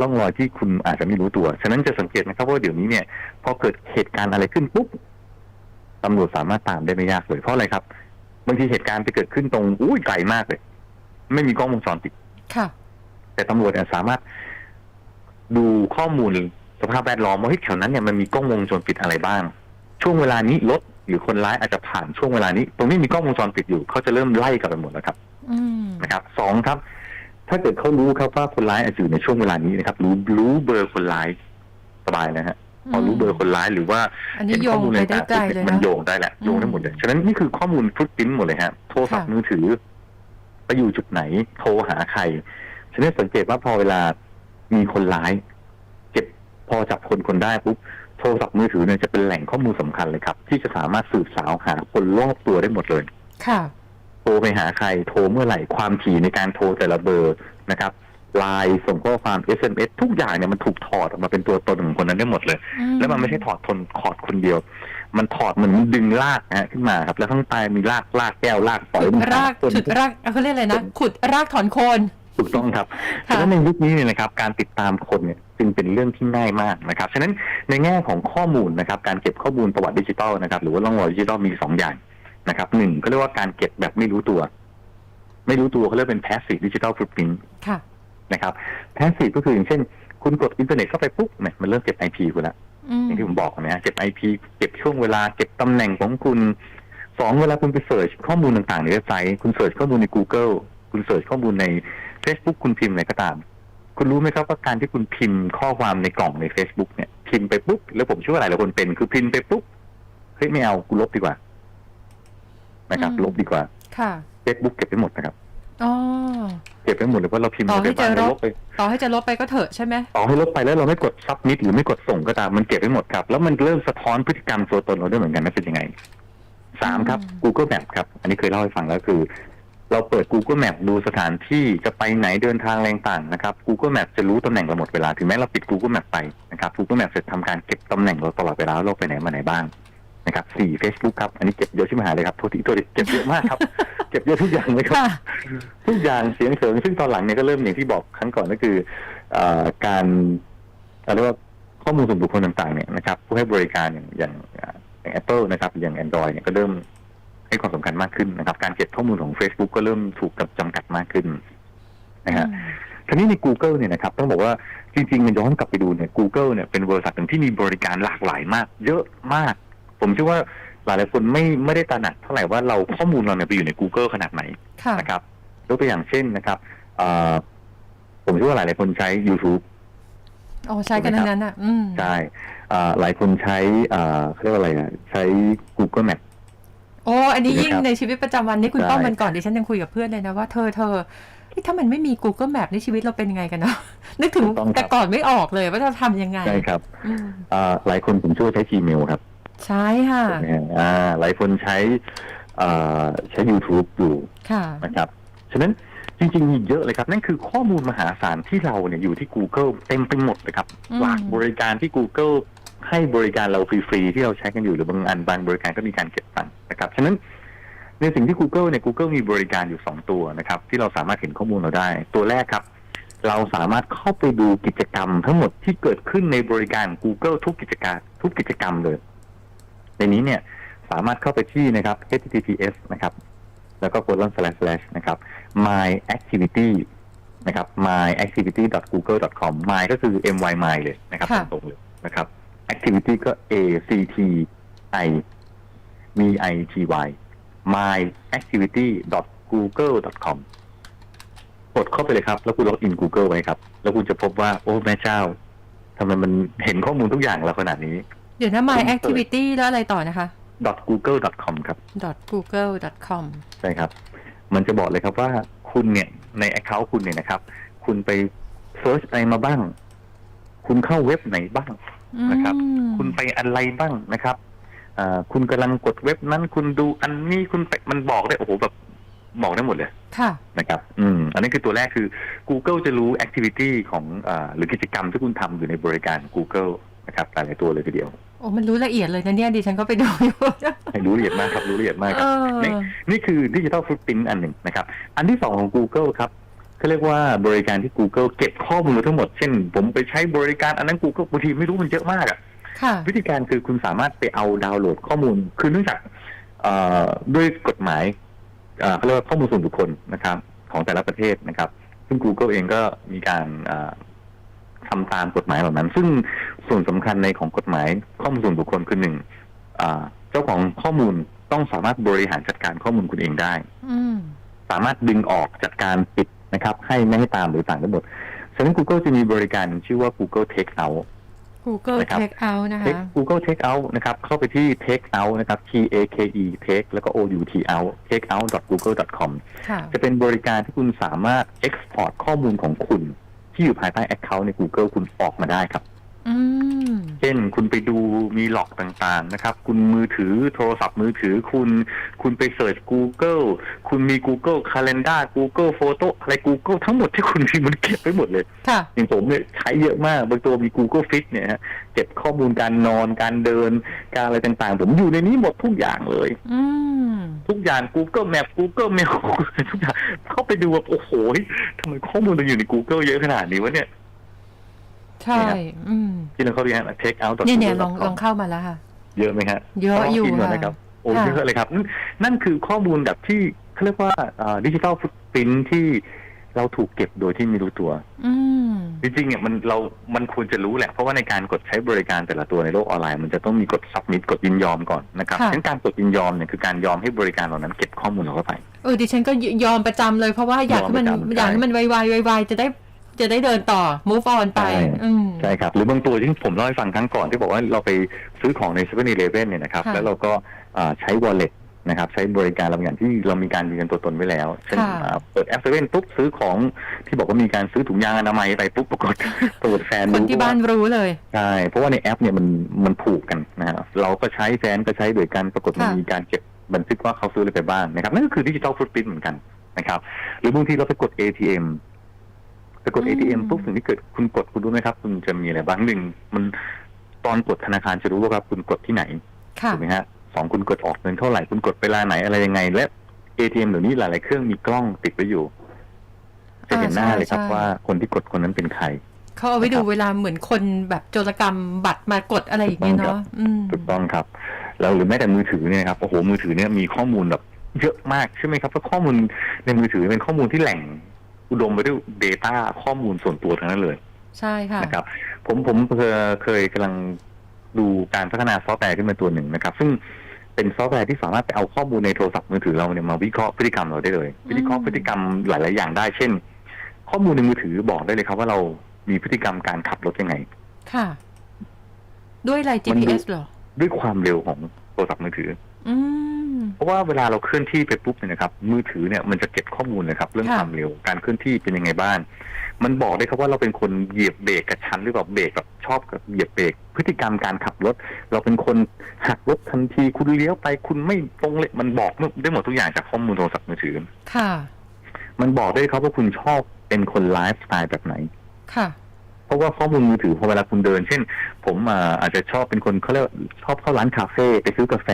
ร่องรอยที่คุณอาจจะไม่รู้ตัว ฉะนั้นจะสังเกตนะครับว่าเดี๋ยวนี้เนี่ยพอเกิดเหตุการณ์อะไรขึ้นปุ๊บตำรวจสามารถตามได้ไม่ยากเลยเพราะอะไรครับบางทีเหตุการณ์ไปเกิดขึ้นตรงอุ้ยไกลมากเลย ไม่มีกล้องวงจรปิดค่ะ แต่ตำรวจเนี่ยสามารถดูข้อมูลสภาพแวดล้อมว่าเฮ้ยแถวนั้นเนี่ยมันมีกล้องวงจรปิดอะไรบ้าง ช่วงเวลานี้รถหรือคนร้ายอาจจะผ่านช่วงเวลานี้ ตรงนี้มีกล้องวงจรปิดอยู่เขาจะเริ่มไล่กลับไปหมดแล้วครับอืมนะครับสองครับ ถ้าเกิดเขารู้ครับว่าคนร้ายอาจจะอยู่ในช่วงเวลานี้นะครับ รู้รู้เบอร์คนร้ายสบายนะฮะพอรู้เบอร์คนร้ายหรือว่าอันนี้เห็นโยข้องมูลไปในได้ต่างไกลเลยมันนะโยงได้แหละโยงได้หมดเลยฉะนั้นนี่คือข้อมูลฟุตปิ้นหมดเลยฮะโทรศัพท์ค่ะมือถือ ไปอยู่จุดไหน โทรหาใครฉะนั้นสังเกตว่าพอเวลามีคนร้าย เก็บพอจับคนคนได้ปุ๊บโทรศัพท์มือถือเนี่ยจะเป็นแหล่งข้อมูลสำคัญเลยครับ ที่จะสามารถสืบสาวหาคนรอบตัวได้หมดเลย ค่ะ โทรไปหาใครโทรเมื่อไหร่ความถี่ในการโทรแต่ละเบอร์นะครับไลน์ส่งข้อความ SMS ทุกอย่างเนี่ยมันถูกถอดออกมาเป็นตัวตนของคนนั้นได้หมดเลยอืแล้วมันไม่ใช่ถอดทนถอดคนเดียว มันถอดเหมือนดึงลากนะฮะขึ้นมาครับ แล้วข้างใต้มีลากลากแก้วลากปล่อยขุดมันรากต้นฉุดรากเขาเรียกอะไรนะขุดรากถอนโคนถูกต้องครับค่ะฉะนั้นในยุคนี้เนี่ยนะครับ การติดตามคนเนี่ยจึงเป็นเรื่องที่ง่ายมากนะครับ ฉะนั้นในแง่ของข้อมูลนะครับ การเก็บข้อมูลประวัติดิจิทัลนะครับ หรือว่าร่องรอยดิจิทัลมีสองอย่าง นะครับหนึ่งก็เรียกว่าการเก็บแบบไม่รู้ตัว ไม่รู้ตัวเขาเรียกเป็น passive digital footprint ค่ะนะครับแพสซีฟก็คืออย่างเช่น คุณกดอินเทอร์เน็ตเข้าไปปุ๊บเนี่ยมันเริ่มเก็บไอพีคุณละอืมอย่างที่ผมบอกนะฮะเก็บไอพีเก็บช่วงเวลาเก็บตำแหน่งของคุณสองเวลาคุณไปเสิร์ชข้อมูลต่างๆในเว็บไซต์คุณเสิร์ชข้อมูลใน Google คุณเสิร์ชข้อมูลใน Facebook คุณพิมพ์อะไรก็ตาม คุณรู้ไหมครับว่าการที่คุณพิมพ์ข้อความในกล่องใน Facebook เนี่ยพิมพ์ไปปุ๊บแล้วผมเชื่อว่าหลายหลายคนเป็น คือพิมพ์ไปปุ๊บเฮ้ยไม่เอากูลบดีกว่า นะครับอืมลบดีกว่าค่ะ Facebook เก็บไปหมดนะครับอ๋อเก็บไปหมดเลยเพราะเราพิมพ์ต่อไปให้บ้างจะลบลบไป ต่อให้จะลบไปก็เถอะใช่ไหมต่อให้ลบไปแล้วเราไม่กดซับมิดหรือไม่กดส่งก็ตามมันเก็บไว้หมดครับ แล้วมันเริ่มสะท้อนพฤติกรรมตัวตนเราด้วยเหมือนกันนะเป็นยังไงสามครับ Google Map ครับ อันนี้เคยเล่าให้ฟังแล้วคือ เราเปิด Google Map ดูสถานที่จะไปไหนเดินทางอะไรต่างๆนะครับ Google Map จะรู้ตำแหน่งเราหมดเวลาถึงแม้เราปิด Google Map ไปนะครับ Google Map จะทำการเก็บตำแหน่งเราตลอดเวลาว่าเราไปไหนมาไหนบ้าง นะครับสี่ Facebook ครับ อันนี้เก็บเยอะชิบหายเลยครับโทษทีโทษทีเก็บเยอะมากครับ เก็บเยอะทุกอย่างเลยครับค่ะทุกอย่างเสียงเสริงซึ่งตอนหลังเนี่ยก็เริ่มอย่างที่บอกครั้งก่อนก็คือเออการเรียกว่าข้อมูลส่วนบุคคลต่างๆเนี่ยนะครับผู้ให้บริการอย่างอย่างอย่าง Apple นะครับ อย่าง Android เนี่ยก็เริ่มให้ความสำคัญมากขึ้นนะครับ การเก็บข้อมูลของ Facebook ก็เริ่มถูกจำกัดมากขึ้นนะฮะทีนี้ใน Google เนี่ยนะครับต้องบอกว่าจริงๆมันย้อนกลับไปดูเนี่ย Google เนี่ยเป็นบริษัทหนึ่งที่มีบริการหลากหลายมาก เยอะมาก ผมเชื่อว่าหลายๆคนไม่ไม่ได้ตระหนักเท่าไหร่ว่าเราข้อมูลเราเนี่ยไปอยู่ใน Google ขนาดไหนค่ะนะครับยกตัวอย่างเช่นนะครับเอ่อผมเชื่อว่าหลายๆคนใช้ YouTube อ๋อใช้กันทั้งนั้นอะอืมใช่เอ่อหลายคนใช้เอ่อเขาเรียกว่าอะไรนะใช้ Google Map โอ้อันนี้ยิ่งนะครับในชีวิตประจำวันนี่คุณใช่ป้อมมันก่อนดิฉันยังคุยกับเพื่อนเลยนะว่าเธอเธอเฮ้ยถ้ามันไม่มี Google Map ในชีวิตเราเป็นยังไงกันเนาะนึกถึงถูกต้องครับแต่ก่อนไม่ออกเลยว่าจะทำยังไงใช่ครับอืมเอ่อหลายคนผมเชื่อว่าใช้ Gmail ครับ ใช่ค่ะนะฮะอ่าหลายคนใช้เอ่อใช้ YouTube อยู่ค่ะนะครับ ฉะนั้นจริง ๆ มีเยอะเลยครับ นั่นคือข้อมูลมหาศาลที่เราเนี่ยอยู่ที่ Google เต็มไปหมดเลยครับอืมหลากบริการที่ Google ให้บริการเราฟรีๆที่เราใช้กันอยู่หรือบางอันบางบริการก็มีการเก็บตังค์นะครับ ฉะนั้นในสิ่งที่ Google เนี่ย Google มีบริการอยู่ 2 ตัวนะครับ ที่เราสามารถเห็นข้อมูลเราได้ ตัวแรกครับ เราสามารถเข้าไปดูกิจกรรมทั้งหมดที่เกิดขึ้นในบริการ Google ทุกกิจการทุกกิจกรรมเลย ในนี้เนี่ยสามารถเข้าไปที่นะครับ https นะครับ แล้วก็ colon slash slash นะครับ my activity นะครับ my activity google com my ก็คือ my my เลยนะครับค่ะ ตรงๆเลยนะครับ activity ก็ a c t i v i t y my activity google com กดเข้าไปเลยครับ แล้วคุณล็อกอิน Google ไว้ครับ แล้วคุณจะพบว่า โอ้แม่เจ้าทำไมมันเห็นข้อมูลทุกอย่างเราขนาดนี้ เดี๋ยวนะ my ผมเปิด activity แล้วอะไรต่อนะคะ google com ครับ google com ใช่ครับ มันจะบอกเลยครับว่าคุณเนี่ยใน Account คุณเนี่ยนะครับ คุณไปเซิร์ชอะไรมาบ้าง คุณเข้าเว็บไหนบ้างนะครับอืมคุณไปอะไรบ้างนะครับอ่าคุณกำลังกดเว็บนั้น คุณดูอันนี้คุณไปมันบอกได้โอ้โหแบบบอกได้หมดเลย ค่ะ นะครับ อืม อันนี้คือตัวแรกคือ Google จะรู้ activity ของอาหรือกิจกรรมที่คุณทำอยู่ในบริการ Google นะครับหลายๆตัวเลยทีเดียวโอ้มันรู้ละเอียดเลยนะเนี่ยดิฉันก็ไปดูอยู่ให้รู้ละเอียดมากครับรู้ละเอียดมากคเอรับอนี่นี่คือดิจิทัลฟุตพิ้นอันหนึ่งนะครับ อันที่สองของ Google ครับเขาเรียกว่าบริการที่ Google เก็บข้อมูลทั้งหมด เช่น ผมไปใช้บริการอันนั้น Google บางทีไม่รู้มันเยอะมากอะค่ะ วิธีการคือคุณสามารถไปเอาดาวน์โหลดข้อมูล คือเนื่องจากเอ่อด้วยกฎหมายเอ่อเขาเรียกว่าข้อมูลส่วนบุคคลนะครับ ของแต่ละประเทศนะครับ ซึ่ง Google เองก็มีการเอ่อ ทำตามกฎหมายเหล่านั้น ซึ่งส่วนสำคัญในของกฎหมายข้อมูลส่วนบุคคลคือหนึ่งอ่าเจ้าของข้อมูลต้องสามารถบริหารจัดการข้อมูลคุณเองได้อืมสามารถดึงออกจัดการปิดนะครับ ให้ไม่ให้ตามหรือต่างได้หมดฉะนั้น Google จะมีบริการชื่อว่า Google Take Out Google นะครับ Take Out นะคะ Take- Google Take Out นะครับ เข้าไปที่ Take Out นะครับ T A K E Take แล้วก็ O U T Out takeout.google.com ค่ะจะเป็นบริการที่คุณสามารถ export ข้อมูลของคุณ ที่อยู่ภายใต้ Account ใน Google คุณออกมาได้ครับ อืม เช่นคุณไปดูมีหลอกต่างๆนะครับ คุณมือถือโทรศัพท์มือถือคุณ คุณไปเสิร์ช Google คุณมี Google Calendar Google Photo อะไร Google ทั้งหมดที่คุณมีมันเก็บไว้หมดเลย ค่ะ อย่างผมเนี่ยใช้เยอะมาก บางตัวมี Google Fit เนี่ยฮะเก็บข้อมูลการนอนการเดิน การอะไรต่างๆ ผมอยู่ในนี้หมดทุกอย่างเลย อืม ทุกอย่าง Google Map Google Mail ทุกอย่างเข้าไปดูแบบโอ้โหทำไมข้อมูลมันอยู่ใน Google เยอะขนาดนี้วะเนี่ย ใช่อืมที่เราเข้าไปฮะ take out เนี่ยเนี่ยลองลองเข้ามาแล้วค่ะ เยอะไหมฮะเยอะอยู่ลงกินก่นค่ะนะครับโอ้ค่ะเยอะเลยครับนั่นนั่นคือข้อมูลแบบที่เขาเรียกว่าดิจิทัลฟุตปรินที่เราถูกเก็บโดยที่ไม่รู้ตัวอืมจริงๆเนี่ยมันเรา มันควรจะรู้แหละ เพราะว่าในการกดใช้บริการแต่ละตัวในโลกออนไลน์ มันจะต้องมีกด submit กดยินยอมก่อนนะครับค่ะฉะนั้นการกดยินยอมเนี่ยคือการยอมให้บริการเหล่านั้นเก็บข้อมูลเราเข้าไป เออดิฉันก็ยอมประจำเลยเพราะว่าอยากให้มันยอมประจำอยากให้มันไวๆไวๆจะได้ จะได้เดินต่อ move on ไป ใช่อืม ใช่ครับ หรือบางตัวที่ผมเล่าให้ฟังครั้งก่อนที่บอกว่าเราไปซื้อของใน7 e เ e ่ e อเนี่ยนะครับ ค่ะ แล้วเราก็อ่าใช้ wallet นะครับ ใช้บริการบางอย่างที่เรามีการยืนยันตัวตนไว้แล้วเช่นค่ะอ่าเปิดแอปเซเว่นปุ๊บซื้อของที่บอกว่ามีการซื้อถุงยางอนามัยไปปุ๊บปรากฏปรากฏแฟนคนรู้ที่บ้านรู้เลย ใช่เพราะว่าในแอปเนี่ยมันมันผูกกันนะฮะเราก็ใช้แฟนก็ใช้โดยกันปรากฏมันค่ะ มีการเก็บบันทึกว่าเขาซื้ออะไรไปบ้างนะครับนั่นก็คือดิจิทัลฟุตปรินเหมือนกันนะครับหรือบางทีเราไปกด ATM ไปกด ATM ปุ๊บสิ่งที่เกิดคุณกดคุณรู้ไหมครับ คุณจะมีอะไรบ้างหนึ่งมันตอนกดธนาคารจะรู้ว่าครับคุณกดที่ไหนค่ะถูกไหมฮะสองคุณกดออกเงินเท่าไหร่คุณกดเวลาไหนอะไรยังไง และ ATM เดี๋ยวนี้หลาย ๆ เครื่องมีกล้องติดไว้อยู่ จะเห็นหน้าอ่าใช่เลยครับใช่ว่าคนที่กดคนนั้นเป็นใครเขาเอาไว้ดูนะครับเวลาเหมือนคนแบบโจรกรรมบัตรมากดอะไรอย่างเงี้ยถูกต้องครัเนาะบอืมถูกต้องครับ แล้วหรือแม้แต่มือถือเนี่ยนะครับโอ้โหมือถือเนี่ยมีข้อมูลแบบเยอะมากใช่ไหมครับเพราะข้อมูลในมือถือเป็นข้อมูลที่แหล่ง อุดมไปด้วย Data ข้อมูลส่วนตัวทั้งนั้นเลยใช่ค่ะนะครับ ผมผมเคยเคยกำลังดูการพัฒนาซอฟต์แวร์ขึ้นมาตัวหนึ่งนะครับ ซึ่งเป็นซอฟต์แวร์ที่สามารถไปเอาข้อมูลในโทรศัพท์มือถือเราเนี่ยมาวิเคราะห์พฤติกรรมเราได้เลย วิเคราะห์พฤติกรรมหลาย ๆ อย่างได้ เช่น ข้อมูลในมือถือบอกได้เลยครับว่าเรามีพฤติกรรมการขับรถยังไง ค่ะ ด้วยอะไรมันดู GPS เหรอ ด้วยความเร็วของโทรศัพท์มือถือ อืม เพราะว่าเวลาเราเคลื่อนที่ไปปุ๊บเนี่ยนะครับ มือถือเนี่ยมันจะเก็บข้อมูลนะครับ เรื่องค่ะ ความเร็วการเคลื่อนที่เป็นยังไงบ้างมันบอกได้ครับว่าเราเป็นคนเหยียบเบรกกระชั้นหรือแบบเบรกแบบชอบกับเหยียบเบรกพฤติกรรมการขับรถ เราเป็นคนหักรถทันทีคุณเลี้ยวไปคุณไม่ตรงเลยมันบอกได้หมดทุกอย่างจากข้อมูลโทรศัพท์มือถือ ค่ะ มันบอกได้ครับว่าคุณชอบเป็นคนไลฟ์สไตล์แบบไหน ค่ะ เพราะว่าข้อมูลมือถือพอเวลาคุณเดิน เช่น ผมอ่าอาจจะชอบเป็นคนเขาเรียกว่าชอบเข้าร้านคาเฟ่ไปซื้อกาแฟ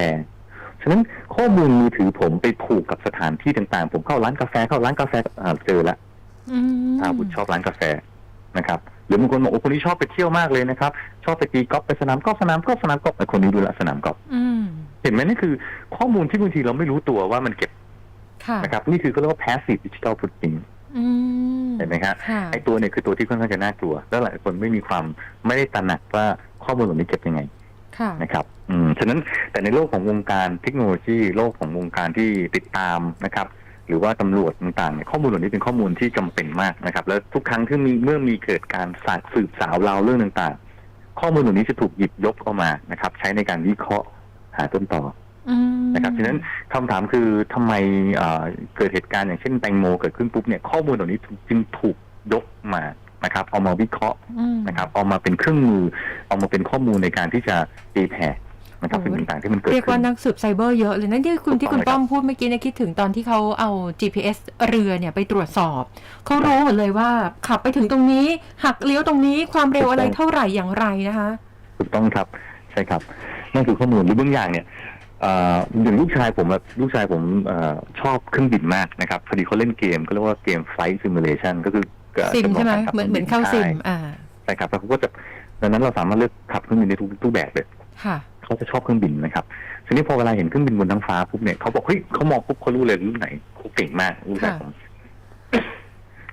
ฉะนั้นข้อมูลมือถือผมไปผูกกับสถานที่ต่างๆ ผมเข้าร้านกาแฟเข้าร้านกาแฟอ่าเจอละอืมอ่าคุณชอบร้านกาแฟนะครับหรือบางคนบอกโอ้คนนี้ชอบไปเที่ยวมากเลยนะครับ ชอบไปตีกอล์ฟไปสนามกอล์ฟสนามกอล์ฟสนามกอล์ฟแต่คนนี้ดูแลสนามกอล์ฟอืมเห็นไหมนี่คือข้อมูลที่บางทีเราไม่รู้ตัวว่ามันเก็บค่ะนะครับนี่คือเขาเรียกว่า passive digital footprint อืมเห็นไหมครับค่ะไอ้ตัวเนี่ยคือตัวที่ค่อนข้างจะน่ากลัว แล้วหลายคนไม่มีความไม่ได้ตระหนักว่าข้อมูลเหล่านี้เก็บยังไงค่ะ นะครับอืมฉะนั้นแต่ในโลกของวงการเทคโนโลยีโลกของวงการที่ติดตามนะครับ หรือว่าตำรวจต่างๆเนี่ยข้อมูลเหล่านี้เป็นข้อมูลที่จำเป็นมากนะครับ แล้วทุกครั้งที่มีเมื่อมีเกิดการสากสืบสาวราวเรื่องต่าง ๆ ข้อมูลเหล่านี้จะถูกหยิบยกเข้ามานะครับ ใช้ในการวิเคราะห์หาต้นต่ออืมนะครับฉะนั้นคำถามคือทำไมเอ่อเกิดเหตุการณ์อย่างเช่นแตงโมเกิดขึ้นปุ๊บเนี่ยข้อมูลเหล่านี้จึงถูกยกมา นะครับเอามาวิเคราะห์อืมนะครับเอามาเป็นเครื่องมือ เอามาเป็นข้อมูลในการที่จะตีแผ่นะครับโอ้สิ่งต่างๆที่มันเกิดเรียกขึ้ว่านนักสืบไซเบอร์เยอะเลยนั่นที่คุณถูกที่คุณต้องเลยครับป้อมพูดเมื่อกี้เนี่ยคิดถึงตอนที่เขาเอา GPS เรือเนี่ยไปตรวจสอบเขารู้หมดเลยว่าขับไปถึงตรงนี้ หักเลี้ยวตรงนี้ความเร็วอะไรเท่าไหร่อย่างไรนะคะถูกต้องครับใช่ครับนั่นคือข้อมูลหรือบางอย่างเนี่ยเอ่ออย่างลูกชายผมอะลูกชายผมเอ่อชอบเครื่องบินมากนะครับพอดีเขาเล่นเกมก็เรียกว่าเกม Flight Simulation ก็คือเอ่อ ซิมใช่ไหมจำลงการขับเหมือนเหมือนเข้าซิมใช่อ่าใช่ครับแล้วเขาก็จะดังนั้นเราสามารถเลือกขับเครื่องบินได้ทุกทุกแบบเลยค่ะเขาจะชอบเครื่องบินนะครับทีนี้พอเวลาเห็นเครื่องบินบนท้องฟ้าปุ๊บเนี่ยเขาบอกเฮ้ยเขามองปุ๊บเขารู้เลยรุ่นไหนเขาเก่งมากรุ่นไหนค่ะผม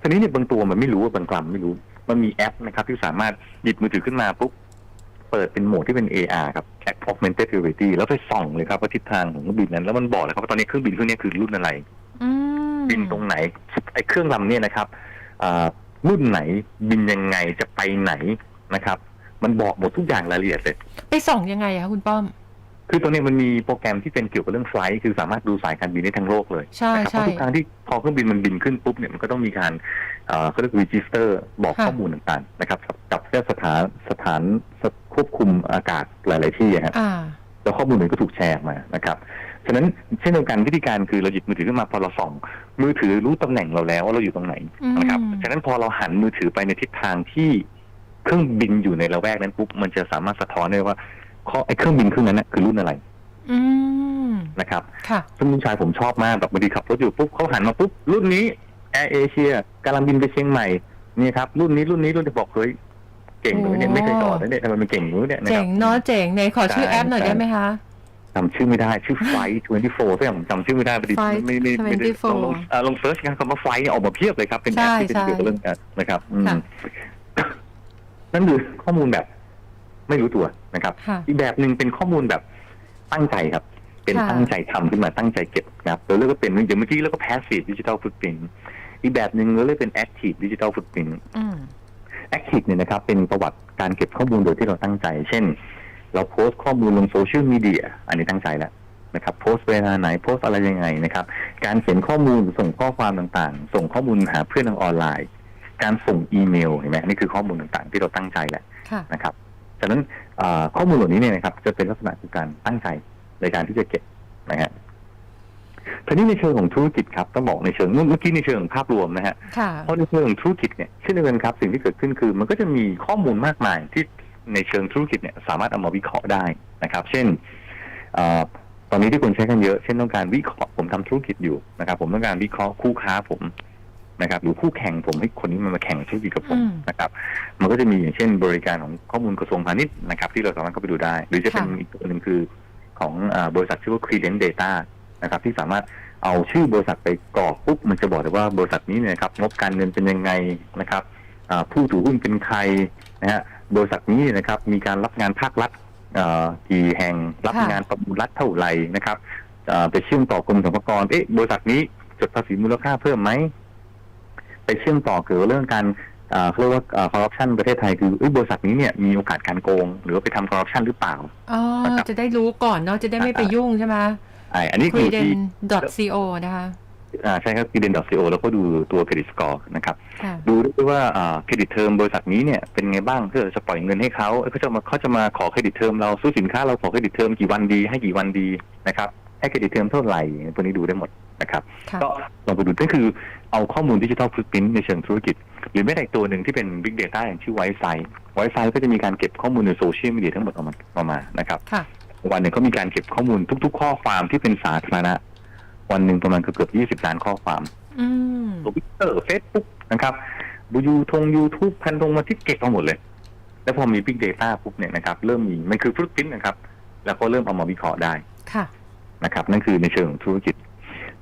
ทีนี้เนี่ยบางตัวมันไม่รู้ว่าบางกลัมไม่รู้ มันมีแอปนะครับ ที่สามารถหยิบมือถือขึ้นมาปุ๊บเปิดเป็นโหมดที่เป็น AR ครับ Augmented Reality แล้วไปส่องเลยครับว่าทิศทางของเครื่องบินนั้น แล้วมันบอกเลยครับว่าตอนนี้เครื่องบินเครื่องนี้คือรุ่นอะไรอืมบินตรงไหนไอ้เครื่องลำเนี่ยนะครับอ่า รุ่นไหนบินยังไงจะไปไหนนะครับ มันบอกหมดทุกอย่างรายละเอียดเลยไปส่องยังไงอะคะคุณป้อม คือตัวนี้มันมีโปรแกรมที่เป็นเกี่ยวกับเรื่องไฟล์คือสามารถดูสายการบินได้ทั้งโลกเลยใช่นะครับเพใช่ ราะทุกครั้งที่พอเครื่องบินมันบินขึ้นปุ๊บเนี่ยมันก็ต้องมีการเอ่อเขาเรียกรีจิสเตอร์บอกค่ะ ข้อมูลต่างๆนะครับกับกับสถานสถานควบคุมอากาศหลาย ๆ ที่อะฮะ อ่า แล้วข้อมูลมันก็ถูกแชร์ออกมานะครับ ฉะนั้นเช่นเดียวกันวิธีการคือเราหยิบมือถือขึ้นมาพอเราส่อง มือถือรู้ตำแหน่งเราแล้วว่าเราอยู่ตรงไหนนะครับอืมฉะนั้นพอเราหันมือถือไปในทิศทางที่เครื่องบินอยู่ในละแวกนั้นปุ๊บมันจะสามารถสะท้อนได้ว่าข้อไอ้เครื่องบินเครื่องนั้นนะคือรุ่นอะไรอืมนะครับค่ะซึ่งลูกชายผมชอบมากแบบบางทีขับรถอยู่ปุ๊บเขาหันมาปุ๊บรุ่นนี้แอร์เอเชียกำลังบินไปเชียงใหม่นี่ครับรุ่นนี้รุ่นนี้รุ่นที่บอกเฮ้ยเก่งเลยเนี่ยโอ้ไม่เคยจอดนะเนี่ยทำไมมันเก่งรู้เนี่ยนะคเจ๋รับงเนาะเจ๋งในขอชื่อใช่แอปหน่อยใช่ได้ไหมคะ จำชื่อไม่ได้ชื่อไฟทเวนตี้โฟร์ซึ่งผมจำชื่อไม่ได้พอดี Flight ไม่ไม่ไม่ได้24ลองลองเอ่อลองเซิร์ชกันคำว่าไฟออกมาเพียบเลยครับ เป็นแอปที่เป็นใช่เกี่ยวกับเรื่องการนะครับอืมค่ะ นั่นคือข้อมูลแบบ ไม่รู้ตัวนะครับ ค่ะ อีกแบบหนึ่งเป็นข้อมูลแบบตั้งใจครับ เป็นค่ะ ตั้งใจทำขึ้นมาตั้งใจเก็บนะครับเราเรียกว่าเป็นอย่างเมื่อกี้แล้วก็ passive digital footprint อีกแบบหนึ่งเราเรียกเป็น active digital footprint อืม active เนี่ยนะครับเป็นประวัติการเก็บข้อมูลโดยที่เราตั้งใจ เช่น เราโพสต์ข้อมูลลงโซเชียลมีเดียอันนี้ตั้งใจแล้วนะครับโพสต์เวลาไหนโพสต์อะไรยังไงนะครับ การเขียนข้อมูลส่งข้อความต่างๆ ส่งข้อมูลหาเพื่อนทางออนไลน์ การส่งอีเมลเห็นไหมอันนี่คือข้อมูลต่างๆ ที่เราตั้งใจแหละค่ะนะครับฉะนั้นเอ่อข้อมูลเหล่านี้เนี่ยนะครับ จะเป็นลักษณะของการตั้งใจในการที่จะเก็บนะฮะทีนี้ในเชิงของธุรกิจครับต้องบอกในเชิงเมื่อกี้ในเชิงของภาพรวมนะฮะค่ะเพราะในเชิงของธุรกิจเนี่ยเช่นเดียวกันครับ สิ่งที่เกิดขึ้นคือ มันก็จะมีข้อมูลมากมายที่ ในเชิงธุรกิจเนี่ยสามารถเอามาวิเคราะห์ได้นะครับ เช่นเออตอนนี้ที่คนใช้กันเยอะเช่นต้องการวิเคราะห์ผมทำธุรกิจอยู่นะครับ ผมต้องการวิเคราะห์คู่ค้าผมนะครับ หรือคู่แข่งผมให้คนนี้มันมาแข่งธุรกิจกับผมอืมนะครับ มันก็จะมีอย่างเช่น บริการของข้อมูลกระทรวงพาณิชย์นะครับ ที่เราสามารถเข้าไปดูได้ หรือจะเป็นค่ะอีกตัวหนึ่งคือของอาบริษัทชื่อว่า Credent Data นะครับ ที่สามารถเอาชื่อบริษัทไปกรอกปุ๊บมันจะบอกเลยว่าบริษัทนี้เนี่ยนะครับงบการเงินเป็นยังไงนะครับอ่าผู้ถือหุ้นเป็นใครนะฮะ บริษัทนี้เนี่ยนะครับมีการรับงานภาครัฐเอ่อกี่แห่งรับค่ะงานประมูลรัฐเท่าไหร่นะครับอ่าไปเชื่อมต่อกรมสรรพากรเอ๊ะบริษัทนี้จดภาษีมูลค่าเพิ่มไหมไปเชื่อมต่อเกี่ยวกับเรื่องการอ่าเขาเรียกว่าคอร์รัปชันประเทศไทยคือเอ้ยบริษัทนี้เนี่ยมีโอกาสการโกง หรือว่าไปทำคอร์รัปชันหรือเปล่าอ๋อนะครับจะได้รู้ก่อนเนาะจะได้ไม่ไปยุ่งใช่ไหมไออันนี้คือที่ creden.co นะคะ อ่าใช่ครับ c r e d e n c o แล้วก็ดูตัวเครดิตสกอร์นะครับค่ะดูด้วยว่าอ่าเครดิตเทอมบริษัทนี้เนี่ยเป็นไงบ้างเพื่อจะปล่อยเงินให้เขาเอ้ยเขาจะมาเขาจะมาขอเครดิตเทอมเราซื้อสินค้าเราขอเครดิตเทอมกี่วันดี ให้กี่วันดีนะครับให้เครดิตเทอมเท่าไหร่พวกนี้ดูได้หมดนะครับค่ะก็ลองไปดูนั่นคือเอาข้อมูลดิจิทัลฟุตพิ้นในเชิงธุรกิจ หรือแม้แต่อีกตัวหนึ่งที่เป็น Big Data อย่างชื่อไวซ์ไซไวซ์ไซก็จะมีการเก็บข้อมูลในโซเชียลมีเดียทั้งหมดออกมาออกมานะครับค่ะวันหนึ่งเขามีการเก็บข้อมูลทุก ๆ ข้อความที่เป็นสาธารณะ วันหนึ่งประมาณเกือบๆ20ล้านข้อความอืมทวิตเตอร์เฟซบุ๊กนะครับบูยูทงยูทูบพันธงมาที่เก็บมาหมดเลย แล้วพอมี Big Data ปุ๊บเนี่ยนะครับเริ่มมีมันคือฟุตพิ้นนะครับ แล้วก็เริ่มเอามาวิเคราะห์ได้ค่ะนะครับ นั่นคือในเชิงของธุรกิจ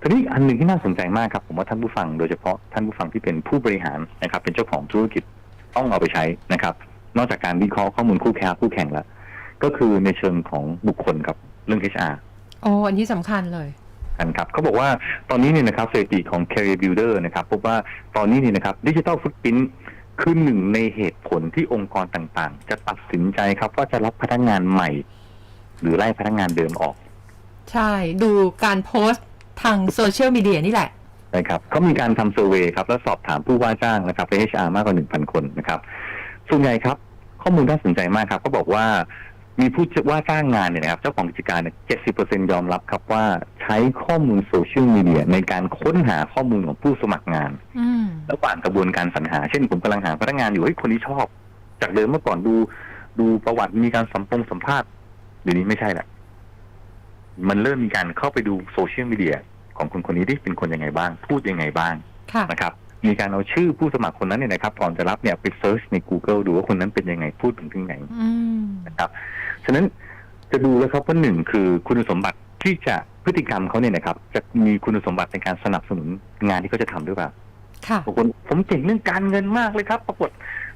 ทีนี้อันหนึ่งที่น่าสนใจมากครับ ผมว่าท่านผู้ฟังโดยเฉพาะท่านผู้ฟังที่เป็นผู้บริหารนะครับ เป็นเจ้าของธุรกิจต้องเอาไปใช้นะครับ นอกจากการวิเคราะห์ข้อมูลคู่แข่งคู่แข่งแล้วก็คือในเชิงของบุคคลครับเรื่อง HR โอ้อันนี้สำคัญเลย กันครับเขาบอกว่าตอนนี้เนี่ยนะครับสถิติของ Career Builder นะครับพบว่าตอนนี้เนี่ยนะครับดิจิทัลฟุตพิ้นคือหนึ่งในเหตุผลที่องค์กรต่างๆ จะตัดสินใจครับว่าจะรับพนักงานใหม่ หรือไล่พนักงานเดิมออก ใช่ ดูการโพสต์ทางโซเชียลมีเดียนี่แหละนะครับเขามีการทำเซอร์เวยครับ แล้วสอบถามผู้ว่าจ้างนะครับใน HR มากกว่า 1,000 คนนะครับ ส่วนใหญ่ครับ ข้อมูลน่าสนใจมากครับเขาบอกว่า มีผู้ว่าจ้างงานเนี่ยนะครับ เจ้าของกิจการเนี่ย70%ยอมรับครับว่าใช้ข้อมูลโซเชียลมีเดียในการค้นหาข้อมูลของผู้สมัครงาน อืมระหว่างกระบวนการสรรหา เช่นผมกำลังหาพนักงานอยู่เฮ้ยคนนี้ชอบ จากเดิมเมื่อก่อนดูดูประวัติมีการสัมพงสัมภาษณ์เดี๋ยวนี้ไม่ใช่ละมันเริ่มมีการเข้าไปดูโซเชียลมีเดียของคนคนนี้ที่เป็นคนยังไงบ้าง พูดยังไงบ้างค่ะ นะครับ มีการเอาชื่อผู้สมัครคนนั้นเนี่ยนะครับก่อนจะรับเนี่ยไปเซิร์ชใน Google ดูว่าคนนั้นเป็นยังไงพูดถึงถึงไหนอืมนะครับฉะนั้นจะดูแล้วครับว่าหนึ่งคือคุณสมบัติที่จะพฤติกรรมเขาเนี่ยนะครับ จะมีคุณสมบัติในการสนับสนุนงานที่เขาจะทำหรือเปล่าค่ะบางคนผมเก่งเรื่องการเงินมากเลยครับ ปรากฏ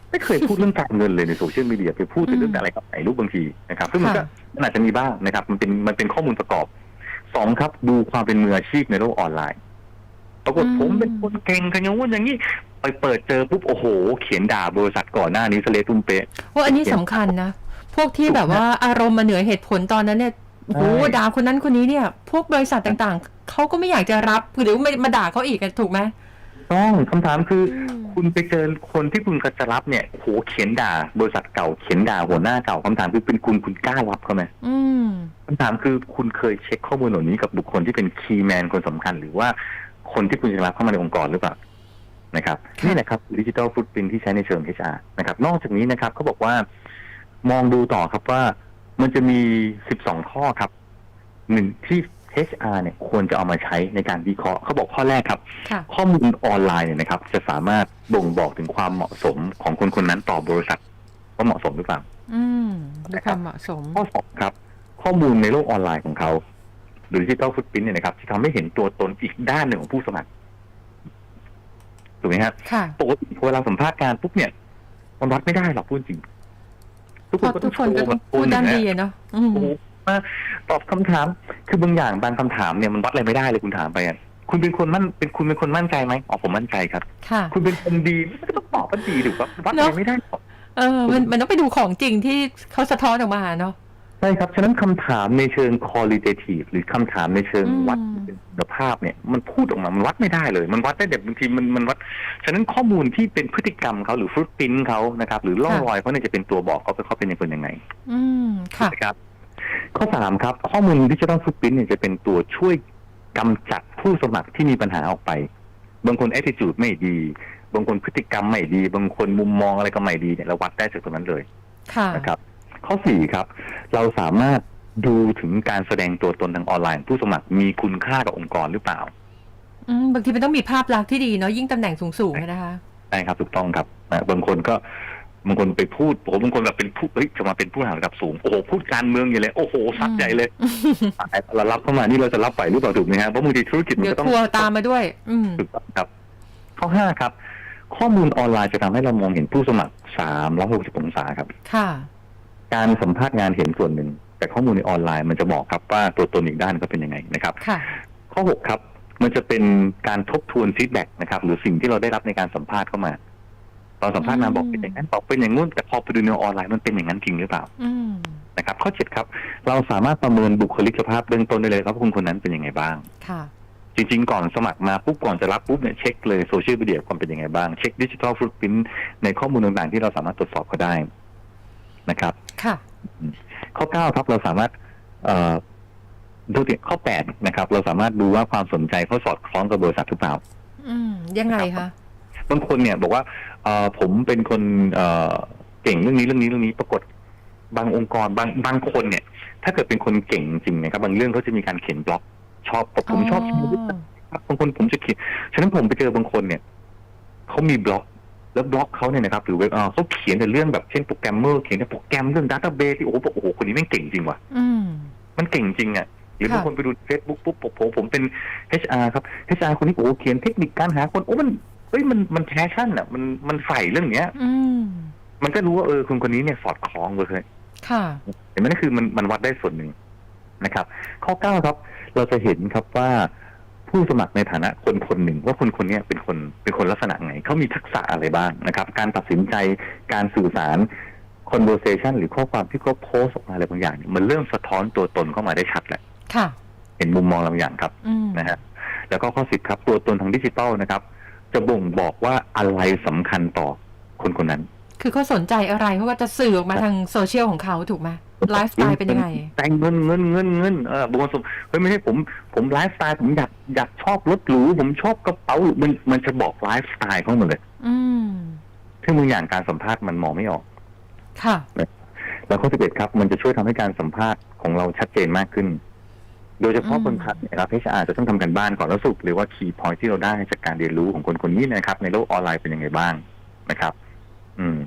ไม่เคยพูดเรื่องการเงินเลยในโซเชียลมีเดียไปพูดถึงเรื่องอะไรกับไหนรูปบางทีนะครับซึ่งมันก็ค่ะมันอาจจะมีบ้างนะครับ มันเป็นมันเป็นข้อมูลประกอบสองครับ ดูความเป็นมืออาชีพในโลกออนไลน์ ปรากฏผมเป็นคนเก่งกันอย่างงู้นอย่างนี้ไปเปิดเจอปุ๊บโอ้โห เขียนด่าบริษัทก่อนหน้านี้สเลตุ้มเป๊ะว่าอันนี้สำคัญนะ พวกที่แบบว่าอารมณ์มาเหนือเหตุผลตอนนั้นเนี่ยโอ้โหใช่ด่าคนนั้นคนนี้เนี่ย พวกบริษัทต่างๆเขาก็ไม่อยากจะรับหรือไม่มาด่าเขาอีกอะถูกไหมต้องคำถามคืออมคุณไปเจอคนที่คุณจะรับเนี่ยโหเขียนด่า บริษัทเก่าเขียนด่าหัวหน้าเก่าคำถามคือเป็นคุณคุณกล้ารับเขาไหมอืมคำถามคือคุณเคยเช็คข้อมูลเหล่านี้กับบุคคลที่เป็นคีย์แมนคนสำคัญหรือว่า คนที่คุณจะรับเข้ามาในองค์กรหรือเปล่านะครับค่ะนี่แหละครับดิจิทัลฟุตพินที่ใช้ในเชิง HR นะครับ นอกจากนี้นะครับเขาบอกว่ามองดูต่อครับว่ามันจะมี 12 ข้อครับหนึ่งที่ HR เนี่ยควรจะเอามาใช้ในการวิเคราะห์เขาบอกข้อแรกครับค่ะข้อมูลออนไลน์เนี่ยนะครับ จะสามารถบ่งบอกถึงความเหมาะสมของคนคนนั้นต่อบริษัทว่าเหมาะสมหรือเปล่า อืมดูความเหมาะสมข้อสองครับ ข้อมูลในโลกออนไลน์ของเขา หรือดิจิตอลฟุตพิ้นเนี่ยนะครับจะทำให้เห็นตัวตนอีกด้านหนึ่งของผู้สมัครถูกไหมครับค่ะปกติเวลาสัมภาษณ์การปุ๊บเนี่ยมันวัดไม่ได้หรอกพูดจริง ทุกเพคนราะก็ทุต้อกงคนก็โชว์ต้แบองบพูดด้านตัวหดีงะอะเนาะอืมโอ้โหมาตอบคำถาม คือบางอย่างบางคำถามเนี่ยมันวัดอะไรไม่ได้เลยคุณถามไปอะคุณเป็นคนมั่นเป็นคุณเป็นคนมั่นใจไหมอ๋อผมมั่นใจครับค่ะคุณเป็นคนดีมันก็ต้องตอบว่าดีถูกปะวัดอะไรไม่ได้หรอกเออ มันมันต้องไปดูของจริงที่เขาสะท้อนออกมาเนาะ ใช่ครับ ฉะนั้นคำถามในเชิง qualitative หรือคำถามในเชิงอืมวัดคุณภาพเนี่ย มันพูดออกมามันวัดไม่ได้เลย มันวัดได้แต่บางทีมันมันวัด ฉะนั้นข้อมูลที่เป็นพฤติกรรมเขาหรือฟุตพิ้นเขานะครับ หรือร่องรอยเขาเนี่ยจะเป็นตัวบอกเขาว่าเขาเป็นคนยังไง อืมค่ะนะครับ ข้อสามครับ ข้อมูลดิจิทัลฟุตพิ้นเนี่ยจะเป็นตัวช่วยกำจัดผู้สมัครที่มีปัญหาออกไป บางคน attitude ไม่ดี บางคนพฤติกรรมไม่ดี บางคนมุมมองอะไรก็ไม่ดีเนี่ยเราวัดได้จากตรงนั้นเลยค่ะนะครับ ข้อสี่ครับ เราสามารถดูถึงการแสดงตัวตนทางออนไลน์ ผู้สมัครมีคุณค่ากับองค์กรหรือเปล่าอืมบางทีมันต้องมีภาพลักษณ์ที่ดีเนาะยิ่งตำแหน่งสูงๆอะนะคะใช่ครับถูกต้องครับนะบางคนก็บางคนไปพูดโอ้โหบางคนแบบเป็นผู้เฮ้ยจะมาเป็นผู้บริหารระดับสูงโอ้โหพูดการเมืองอย่างเลยโอ้โหซัดใหญ่เลยเรารับเข้ามานี่เราจะรับไหวหรือเปล่าถูกไหมฮะเพราะบางทีธุรกิจมันเดี๋ยวก็ต้องทัวร์ตามมาด้วย อืมถูกต้องครับ ข้อห้าครับ ข้อมูลออนไลน์จะทำให้เรามองเห็นผู้สมัครสามร้อยหกสิบองศาครับ ค่ะ การสัมภาษณ์งานเห็นส่วนหนึ่ง แต่ข้อมูลในออนไลน์มันจะบอกครับว่าตัวตนอีกด้านก็เป็นยังไงนะครับค่ะข้อ 6 ครับ มันจะเป็นการทบทวนฟีดแบ็กนะครับ หรือสิ่งที่เราได้รับในการสัมภาษณ์เข้ามา ตอนสัมภาษณ์มาอืมบอกเป็นอย่างนั้นบอกเป็นอย่างงู้นแต่พอไปดูในออนไลน์มันเป็นอย่างนั้นจริงหรือเปล่าอืมนะครับ ข้อ7ครับ เราสามารถประเมินบุคลิกภาพเบื้องต้นได้เลยครับว่าคนคนนั้นเป็นยังไงบ้างค่ะจริงๆ ก่อนสมัครมาปุ๊บก่อนจะรับปุ๊บเนี่ยเช็คเลยโซเชียลมีเดียความเป็นยังไงบ้าง เช็คดิจิทัลฟุตพิ้นในข้อมูลต่างๆ ที่เราสามารถตรวจสอบเขาได้ นะครับ ค่ะ ข้อเก้าครับเราสามารถเอ่อดูที่ข้อแปดนะครับ เราสามารถดูว่าความสนใจเขาสอดคล้องกับบริษัทหรือเปล่า อืม ยังไงคะบางคนเนี่ยบอกว่าเอ่อผมเป็นคนเอ่อเก่งเรื่องนี้เรื่องนี้เรื่องนี้ปรากฏบางองค์กรบางบางคนเนี่ย ถ้าเกิดเป็นคนเก่งจริงนะครับ บางเรื่องเขาจะมีการเขียนบล็อก ชอบผมชอบเขียนบล็อกครับบางคนผมจะเขียนฉะนั้นผมไปเจอบางคนเนี่ยเขามีบล็อก แล้วบล็อกเขาเนี่ยนะครับหรือเว็บเอ่อเขาเขียนแต่เรื่องแบบเช่นโปรแกรมเมอร์เขียนแต่โปรแกรมเรื่องดัตต้าเบสที่โอ้โหบอกโอ้โหคนนี้แม่งเก่งจริงว่ะอืมมันเก่งจริงอะหรือค่ะบางคนไปดู Facebook ปุ๊บผมผมผมเป็น HR ครับ HR คนนี้โอ้โหเขียนเทคนิคการหาคนโอ้มันเฮ้ยมันมันแพชชั่นอะ มันมันใฝ่เรื่องเนี้ยอืมมันก็รู้ว่าเออคนคนนี้เนี่ยสอดคล้องเลยค่ะเห็นไหมนั่นคือมันมันวัดได้ส่วนหนึ่งนะครับ ข้อเก้าครับ เราจะเห็นครับว่า ผู้สมัครในฐานะคนคนหนึ่งว่าคนคนเนี้ยเป็นคนเป็นคนลักษณะไหนเขามีทักษะอะไรบ้างนะครับ การตัดสินใจการสื่อสาร conversation หรือข้อความที่เขาโพสต์ออกมาอะไรบางอย่างเนี่ยมันเริ่มสะท้อนตัวตนเข้ามาได้ชัดแหละค่ะ เห็นมุมมองบางอย่างครับอืมนะฮะแล้วก็ข้อสิบครับตัวตนทางดิจิทัลนะครับ จะบ่งบอกว่าอะไรสำคัญต่อคนคนนั้น คือเขาสนใจอะไรเพราะว่าจะสื่อออกมาทางโซเชียลของเขาถูกไหมไลฟ์สไตล์เป็นยังไง แต่งเงินเงินเงินเงินเออบางคนสมเฮ้ยไม่ใช่ผมผมไลฟ์สไตล์ผมอยากอยากชอบรถหรูผมชอบกระเป๋ามันมันจะบอกไลฟ์สไตล์ของมันเลย อืมซึ่งบางอย่างการสัมภาษณ์มันมองไม่ออก ค่ะ แล้วข้อสิบเอ็ดครับ มันจะช่วยทำให้การสัมภาษณ์ของเราชัดเจนมากขึ้น โดยเฉพาะอืมคนขับเนี่ยครับ HR จะต้องทำกันบ้านก่อนแล้วสรุปเลยว่า key point ที่เราได้จากการเรียนรู้ของคนคนนี้นะครับ ในโลกออนไลน์เป็นยังไงบ้างนะครับ อืม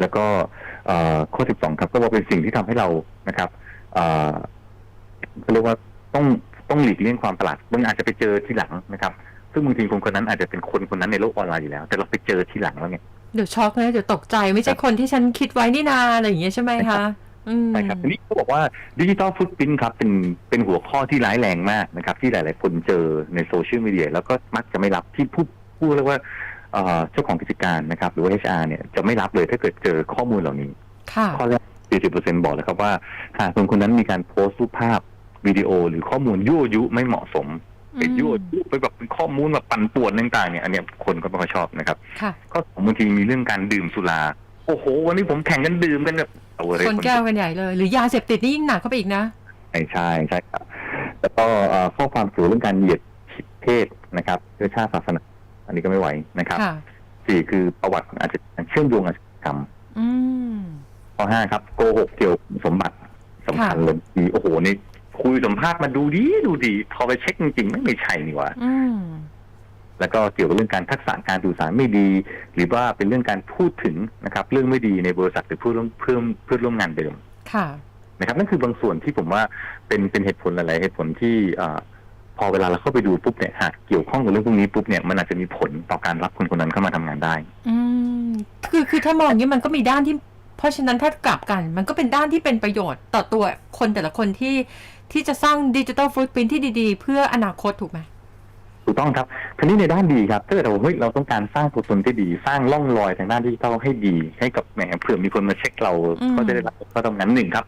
แล้วก็เอ่อข้อ 12 ครับ ก็ว่าเป็นสิ่งที่ทำให้เรานะครับเอ่อเขาเรียกว่าต้องต้องหลีกเลี่ยงความประหลาดบางอาจจะไปเจอทีหลังนะครับ ซึ่งบางทีคนคนนั้นอาจจะเป็นคนคนนั้นในโลกออนไลน์อยู่แล้ว แต่เราไปเจอทีหลังแล้วไงเดี๋ยวช็อกนะเดี๋ยวตกใจไม่ใช่คนที่ฉันคิดไว้นี่นาอะไรอย่างเงี้ยใช่ไหมคะอืมใช่ครับทีนี้เขาบอกว่าดิจิ t a ลฟุตพิ้นครับเป็นเป็นหัวข้อที่ร้ายแรงมากนะครับ ที่หลาย ๆ คนเจอในโซเชียลมีเดียแล้วก็มักจะไม่รับที่ผู้ผู้เรียกว่าเอ่อ เจ้าของกิจการนะครับหรือว่า HR เนี่ยจะไม่รับเลยถ้าเกิดเจอข้อมูลเหล่านี้ค่ะข้อแรก 40%บอกเลยครับว่าหากคนคนนั้นมีการโพสต์รูปภาพวิดีโอ หรือข้อมูลยั่วยุไม่เหมาะสมไปยั่วยุไปแบบเป็นข้อมูลแบบปั่นป่วนต่างๆเนี่ยอันเนี้ยคนก็ไม่ค่อยชอบนะครับค่ะข้อสองบางทีมีเรื่องการดื่มสุราโอ้โห วันนี้ผมแข่งกันดื่มกันแบบเอาเลยคนแก้วกันใหญ่เลย หรือยาเสพติดนี่ยิ่งหนักเข้าไปอีกนะใช่ใช่ใช่ครับแล้วก็เอ่อข้อความเกี่ยวเรื่องการเหยียดเพศนะครับเชื้อชาติศาสนา อันนี้ก็ไม่ไหวนะครับค่ะสี่คือประวัติอาจจะเชื่อมโยงอาชญากรรมอืมข้อห้าครับโกหกเกี่ยวกับสมบัติสำคัญเลยดีโอ้โหนี่คุยสัมภาษณ์มาดูดีดูดีพอไปเช็คจริงๆ ไม่ไม่ใช่นี่หว่าอืมแล้วก็เกี่ยวกับเรื่องการทักษะการสื่อสารไม่ดี หรือว่าเป็นเรื่องการพูดถึงนะครับ เรื่องไม่ดีในบริษัทหรือเพื่อนร่วมเพื่อนเพื่อนร่วมงานเดิม ค่ะ นะครับ นั่นคือบางส่วนที่ผมว่าเป็นเป็นเหตุผลหลาย ๆ เหตุผลที่เอ่อพอเวลาเราเข้าไปดูปุ๊บเนี่ยหากเกี่ยวข้องกับเรื่องพวกนี้ปุ๊บเนี่ยมันอาจจะมีผลต่อการรับคนคนนั้นเข้ามาทำงานได้ อืมคือคือถ้ามองอย่างนี้มันก็มีด้านที่ เพราะฉะนั้นถ้ากลับกัน มันก็เป็นด้านที่เป็นประโยชน์ต่อตัวคนแต่ละคนที่ที่จะสร้างดิจิทัลฟุตพิ้นที่ดีๆ เพื่ออนาคตถูกไหมถูกต้องครับทีนี้ในด้านดีครับถ้าเกิดเราเฮ้ยเราต้องการสร้างตัวตนที่ดี สร้างร่องรอยทางด้านดิจิทัลให้ดี ให้กับแหมเผื่อมีคนมาเช็คเราอืมก็จะได้รับก็ต้องงั้นหนึ่งครับ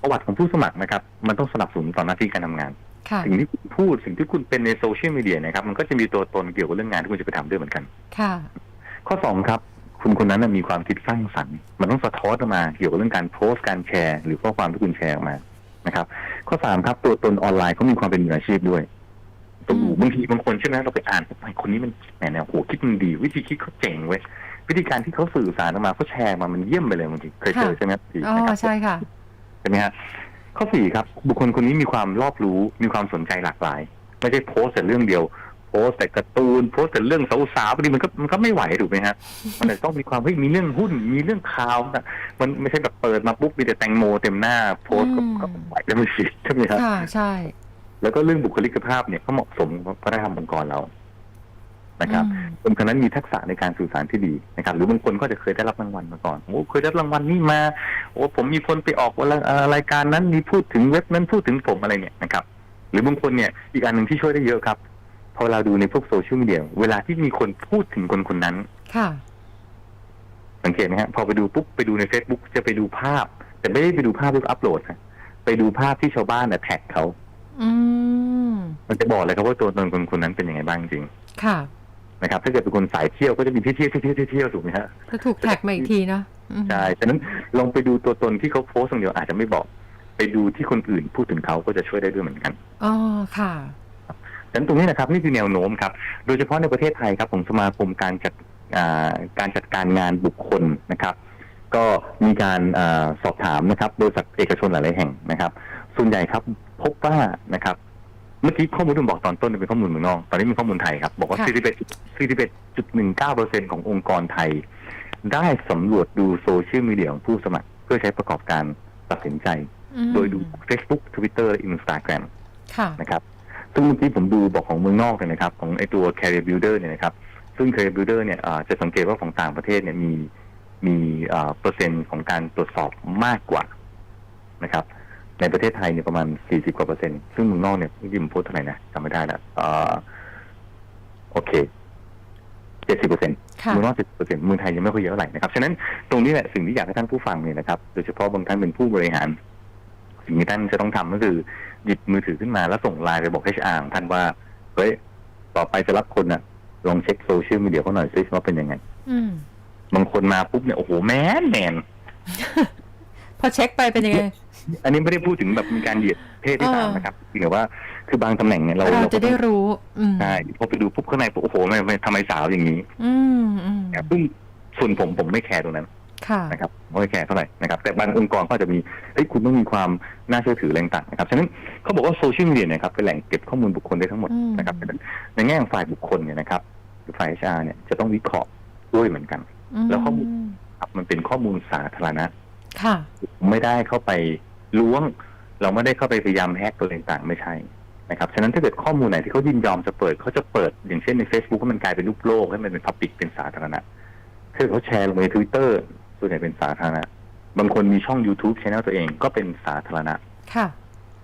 ประวัติของผู้สมัครนะครับ มันต้องสนับสนุนต่อหน้าที่การทำงานค่ะ สิ่งที่คุณพูดสิ่งที่คุณเป็นในโซเชียลมีเดียนะครับมันก็จะมีตัวตนเกี่ยวกับเรื่องงานที่คุณจะไปทำด้วยเหมือนกัน ค่ะ ข้อสองครับ คุณคนนั้นนะมีความคิดสร้างสรรค์ มันต้องสะท้อนออกมาเกี่ยวกับเรื่องการโพสต์การแชร์ หรือข้อความที่คุณแชร์ออกมานะครับ ข้อสามครับ ตัวตนออนไลน์เขามีความเป็นมืออาชีพด้วยตรงอืมบางทีบางคนใช่ไหมเราไปอ่านไอ้คนนี้มันแหมแนวโหคิดมันดี วิธีคิดเขาเจ๋งเว้ยวิธีการที่เขาสื่อสารออกมาเขาแชร์มามันเยี่ยมไปเลยบางทีเคยเจอใช่ไหมพี่อ๋อนะครับใช่ค่ะใช่ไหมฮะ ข้อสี่ครับ บุคคลคนนี้มีความรอบรู้มีความสนใจหลากหลาย ไม่ใช่โพสต์แต่เรื่องเดียว โพสต์แต่การ์ตูน โพสต์แต่เรื่องสาวๆบางทีมันก็มันก็ไม่ไหวถูกไหมฮะมันอาจจะต้องมีความเฮ้ยมีเรื่องหุ้นมีเรื่องข่าวนะมันไม่ใช่แบบเปิดมาปุ๊บมีแต่แตงโมเต็มหน้า โพสต์ก็อืมก็ไม่ไหวแล้วไม่สิใช่ไหมครับค่ะใช่ แล้วก็เรื่องบุคลิกภาพเนี่ยก็เหมาะสมกับวัฒนธรรมองค์กรเรา นะครับอืมคนคนนั้นมีทักษะในการสื่อสารที่ดีนะครับ หรือบางคนก็จะเคยได้รับรางวัลมาก่อนโอ้เคยได้รับรางวัลนี่มาโอ้ผมมีคนไปออกวันละเอ่อรายการนั้นมีพูดถึงเว็บนั้นพูดถึงผมอะไรเนี่ยนะครับหรือบางคนเนี่ยอีกอันหนึ่งที่ช่วยได้เยอะครับ พอเราดูในพวกโซเชียลมีเดียเวลาที่มีคนพูดถึงคนคนนั้น ค่ะ สังเกตไหมฮะพอไปดูปุ๊บไปดูใน Facebook จะไปดูภาพ แต่ไม่ได้ไปดูภาพที่อัพโหลดนะไปดูภาพที่ชาวบ้านน่ะแท็กเขา อืมมันจะบอกเลยครับว่าตัวตนคนคนนั้นเป็นยังไงบ้างจริง ค่ะ นะครับถ้าเกิดเป็นคนสายเที่ยวก็จะมีที่เที่ยวที่เที่ยวที่เที่ยวถูกไหมฮะก็ถูกแท็กมาอีกทีเนอะอืมใช่ฉะนั้นลองไปดูตัวตนที่เขาโพสต์อย่างเดียวอาจจะไม่บอก ไปดูที่คนอื่นพูดถึงเขาก็จะช่วยได้ด้วยเหมือนกันอ๋อค่ะฉะนั้นตรงนี้นะครับนี่คือแนวโน้มครับ โดยเฉพาะในประเทศไทยครับผมสมาคมการจัดอ่าการจัดการงานบุคคลนะครับ ก็มีการอาสอบถามนะครับบริษัทเอกชนหลาย ๆ แห่งนะครับ ส่วนใหญ่ครับพบว่านะครับ เมื่อกี้ข้อมูลที่ผมบอกตอนต้นเป็นข้อมูลเมืองนอก ตอนนี้เป็นข้อมูลไทยครับ บอกว่า ค่ะ41 41.19%ขององค์กรไทย ได้สำรวจดูโซเชียลมีเดียของผู้สมัคร เพื่อใช้ประกอบการตัดสินใจ อืมโดยดู Facebook Twitter และ Instagram ค่ะ นะครับ ซึ่งเมื่อกี้ผมดูบอกของเมืองนอกเนี่ยนะครับ ของไอตัว Career Builder เนี่ยนะครับ ซึ่ง Career Builder เนี่ยอ่าจะสังเกตว่าของต่างประเทศเนี่ยมีมีอ่าเปอร์เซ็นต์ของการตรวจสอบมากกว่านะครับ ในประเทศไทยเนี่ยประมาณ 40 กว่าเปอร์เซ็นต์ ซึ่งเมืองนอกเนี่ยเมื่อกี้ผมพูดเท่าไหร่นะจำไม่ได้แล้วอ่าโอเค 70เปอร์เซ็นต์ค่ะเมืองนอก70เปอร์เซ็นต์เมืองไทยยังไม่ค่อยเยอะเท่าไหร่นะครับ ฉะนั้นตรงนี้แหละสิ่งที่อยากให้ท่านผู้ฟังเนี่ยนะครับ โดยเฉพาะบางท่านเป็นผู้บริหาร สิ่งที่ท่านจะต้องทำก็คือหยิบมือถือขึ้นมาแล้วส่งไลน์ไปบอก HR ของท่านว่าเฮ้ยต่อไปจะรับคนน่ะลองเช็คโซเชียลมีเดียเขาหน่อยซิว่าเป็นยังไงอืมบางคนมาปุ๊บเนี่ยโอ้โหแมนแมนพอเช็คไปเป็นยังไง อันนี้ไม่ได้พูดถึงแบบมีการเหยียดเพศที่ตามเออนะครับเพียงแต่ว่าคือบางตำแหน่งเนี่ยเราเราจะได้รู้อืมใช่พอไปดูปุ๊บข้างในปุ๊บโอ้โหไม่ไม่ทำไมสาวอย่างนี้ อืมอืมนะครับซึ่งส่วนผมผมไม่แคร์ตรงนั้นค่ะนะครับไม่ค่อยแคร์เท่าไหร่นะครับ แต่บางองค์กรก็อาจจะมีเฮ้ยคุณต้องมีความน่าเชื่อถืออะไรต่างๆนะครับฉะนั้นเขาบอกว่าโซเชียลมีเดียเนี่ยครับเป็นแหล่งเก็บข้อมูลบุคคลได้ทั้งหมดอืมนะครับในแง่ของฝ่ายบุคคลเนี่ยนะครับหรือฝ่าย HR เนี่ยจะต้องวิเคราะห์ด้วยเหมือนกัน แล้วข้อมูลครับมันเป็นข้อมูลสาธารณะค่ะไม่ได้เข้าไป ล้วง เราไม่ได้เข้าไปพยายามแฮกตัวต่างๆ ไม่ใช่นะครับฉะนั้นถ้าเกิดข้อมูลไหนที่เขายินยอมจะเปิดเขาจะเปิดอย่างเช่นใน Facebook ให้มันกลายเป็นรูปโลกให้มันเป็นพับปิกเป็นสาธารณะถ้าเขาแชร์ลงในทวิตเตอร์ส่วนใหญ่เป็นสาธารณะ บางคนมีช่อง YouTube ช anel ตัวเองก็เป็นสาธารณะค่ะ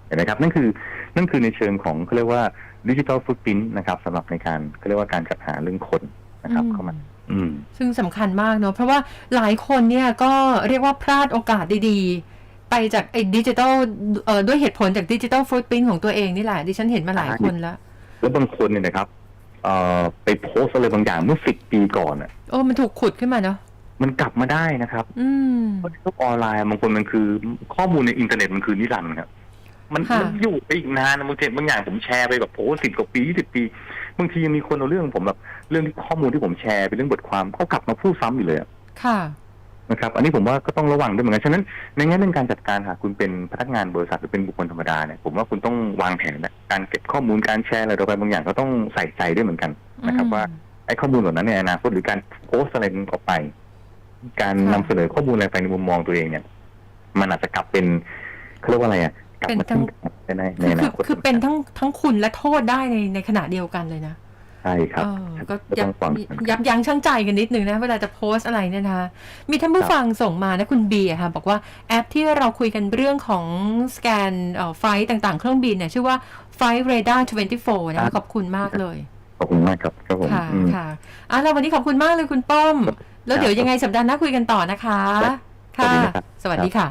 เห็นไหมครับนั่นคือนั่นคือในเชิงของเขาเรียกว่าดิจิทัลฟุตพิ้นนะครับสำหรับในการเขาเรียกว่าการจัดหาเรื่องคนนะครับเข้ามาอืมซึ่งสำคัญมากเนอะเพราะว่าหลายคนเนี่ยก็เรียกว่าพลาดโอกาสดีๆ ไปจากไอ้ดิจิทัลเอ่อด้วยเหตุผลจากดิจิทัลฟุตพิ้นของตัวเองนี่แหละดิฉันเห็นมาหลายคนแล้ว แล้วบางคนเนี่ยนะครับเอ่อไปโพสต์อะไรบางอย่างเมื่อสิบปีก่อนอะโอ้มันถูกขุดขึ้นมาเนาะมันกลับมาได้นะครับอืมเพราะในโลกออนไลน์บางคนมันคือข้อมูลในอินเทอร์เน็ตมันคือนิรันดร์ครับมันค่ะมันอยู่ไปอีกนานนะบางทีบางอย่างผมแชร์ไปแบบโอ้สิบกว่าปียี่สิบปีบางทียังมีคนเอาเรื่องผมแบบเรื่องที่ข้อมูลที่ผมแชร์เป็นเรื่องบทความเขากลับมาพูดซ้ำอยู่เลยอะค่ะ นะครับ อันนี้ผมว่าก็ต้องระวังด้วยเหมือนกัน ฉะนั้นในแง่เรื่องการจัดการหากคุณเป็นพนักงานบริษัทหรือเป็นบุคคลธรรมดาเนี่ย ผมว่าคุณต้องวางแผนนะการเก็บข้อมูลการแชร์อะไรต่อไปบางอย่างก็ต้องใส่ใจด้วยเหมือนกันนะครับ ว่าไอ้ข้อมูลเหล่านั้นในอนาคตหรือการโพสต์อะไรออกไป การนำเสนอข้อมูลอะไรไปในมุมมองตัวเองเนี่ย มันอาจจะกลับเป็นเขาเรียกว่าอะไรอะกลับมาทิ้งกันในในคืออคืนาอคตคือเป็นทั้งทั้งคุณและโทษได้ในในขณะเดียวกันเลยนะ ใช่ครับเออก็ก็ยัต้บองฟังยับยั้งชั่งใจกันนิดนึงนะ เวลาจะโพสต์อะไรเนี่ยนะคะมีท่านผู้ฟังส่งมานะคุณบีอะค่ะ บอกว่าแอปที่เราคุยกันเรื่องของสแกนเอ่อไฟล์ต่างๆ เครื่องบินเนี่ยชื่อว่า Flight Radar 24นะคะขอบคุณมากเลย ขอบคุณมากครับครับผมค่ะอืมค่ะอะแล้ววันนี้ขอบคุณมากเลยคุณป้อม แล้วเดี๋ยวยังไงสัปดาห์หน้าคุยกันต่อนะคะครับค่ะสวัสดีนะครับสวัสดีค่ะ